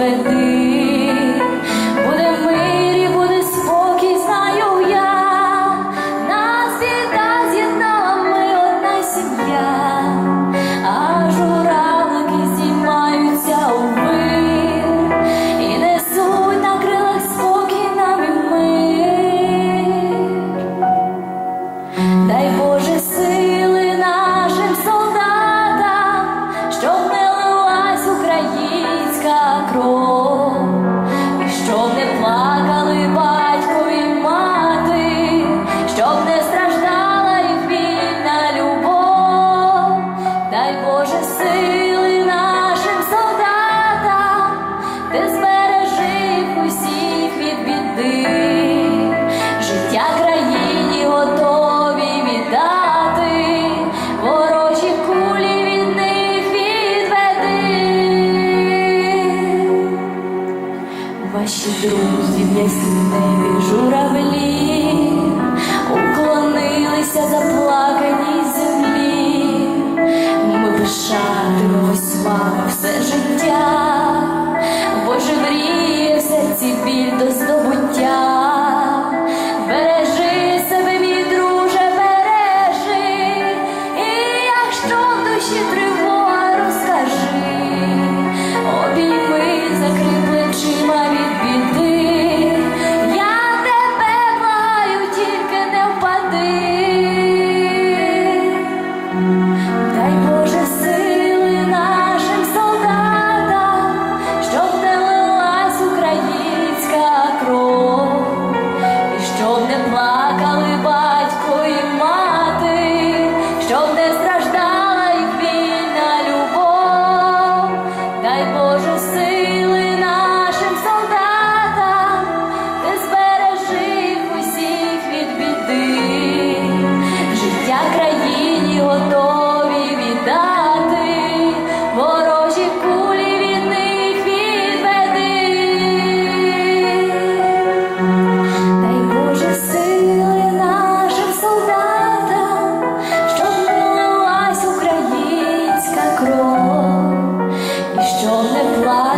веди. кров. Журавлі, щоб не страждала їх вільна любов, дай Боже сили нашим солдатам, ти збережи їх усіх від біди, життя країні готове. shoulder fly.